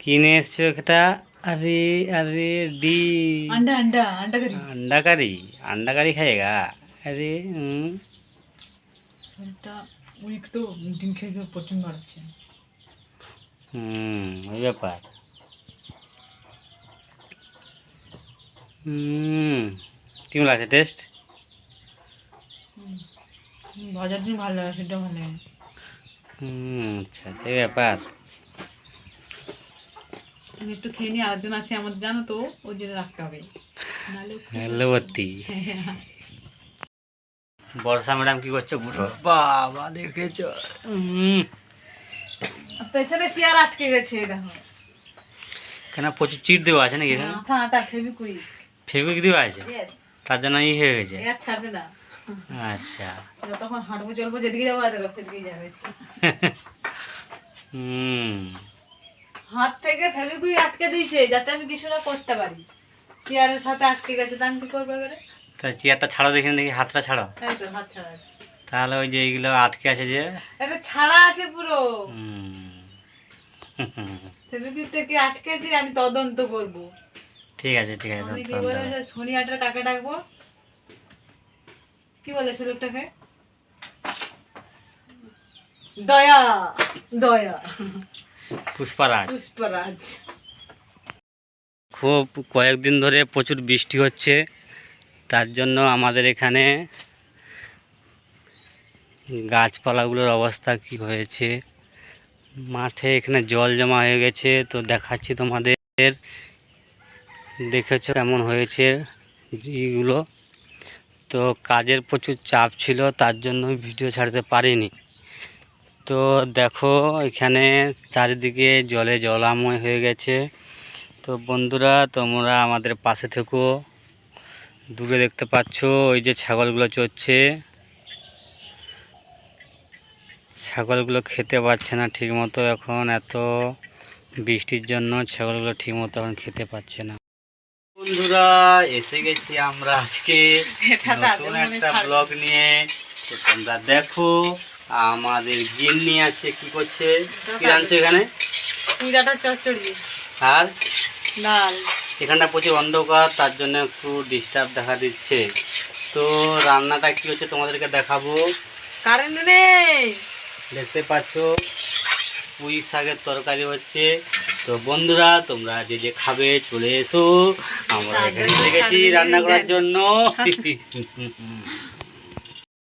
কিনে এসছো একটা আরে আরে ডি अंडा अंडा अंडा करी अंडा करी अंडा करी खाएगा अरे हम्म, শরীরটা উইক তো ডিম খেয়ে খেয়ে প্রোটিন বাড়াচ্ছে হুম ওই ব্যাপার হুম কেমন লাগছে টেস্ট হুম, ভাজার ডিম ভালো লাগে সেটা ভালো লাগে হুম আচ্ছা সেই ব্যাপার আমি একটু খেয়ে নিই আরেকজন আছে আমাদের জানো তো ওর জন্য রাখতে হবে। নাহলে বর্ষা ম্যাডাম কি করছে? বাবা দেখেছ? পেছনে চেয়ার আটকে গেছে দেখো। কেন প্রচুর চিট দেওয়া আছে নাকি এখানে? আঠা আটা ফেবি ফেব্রিক দেওয়া আছে? তার জন্য ই হয়ে গেছে। ছাড়বে না। আচ্ছা। যতক্ষণ হাঁটবো চলবো যেদিকে যাব আর সেদিকেই যাবে। হুম হাত থেকে ফেবিকুই আটকে দিয়েছে যাতে আমি কিছুটা করতে পারি। চেয়ারের সাথে আটকে গেছে তা আমি কি করব এবারে? তা চেয়ারটা ছাড়ো দেখি দেখি হাতটা ছাড়ো। তো হাত ছাড়া আছে। তাহলে ওই যে এইগুলো আটকে আছে যে। এটা ছাড়া আছে পুরো। হুম। ফেবিকুই থেকে আটকেছে আমি তদন্ত করব। ঠিক আছে ঠিক আছে আমি কি বলে। যে কাকে ডাকবো? কি বলে সে লোকটাকে? দয়া দয়া। পুষ্পারাজ। পুষ্পরাজ। খুব কয়েকদিন ধরে প্রচুর বৃষ্টি হচ্ছে তার জন্য আমাদের এখানে গাছপালাগুলোর অবস্থা কি হয়েছে? মাঠে এখানে জল জমা হয়ে গেছে তো দেখাচ্ছি তোমাদের। দেখেছ কেমন হয়েছে এইগুলো তো কাজের প্রচুর চাপ ছিল তার জন্য ভিডিও ছাড়তে পারিনি। তো দেখো এখানে চারিদিকে জলে জলাময় হয়ে গেছে। তো বন্ধুরা তোমরা আমাদের পাশে থেকো। দূরে দেখতে পাচ্ছ ওই যে ছাগলগুলো চড়ছে। ছাগলগুলো খেতে পাচ্ছে না ঠিকমতো এখন এত বৃষ্টির জন্য ছাগলগুলো ঠিকমতো এখন খেতে পাচ্ছে না। বন্ধুরা এসে গেছি আমরা আজকে নতুন একটা ব্লগ নিয়ে। তো তোমরা দেখো আমাদের গিন নিয়ে আসছে কি করছে? কি রাঁধছো এখানে? কুইরাটা চচ্চড়ি। আর? ডাল এখানটা প্রচুর অন্ধকার তার জন্য একটু ডিস্টার্ব দেখা দিচ্ছে। তো রান্নাটা কি হচ্ছে তোমাদেরকে দেখাবো? কারেন্ট নেই। দেখতে পাচ্ছ পুঁই শাকের তরকারি হচ্ছে। তো বন্ধুরা তোমরা যে যে খাবে চলে এসো। আমরা এখানে গেছি রান্না করার জন্য।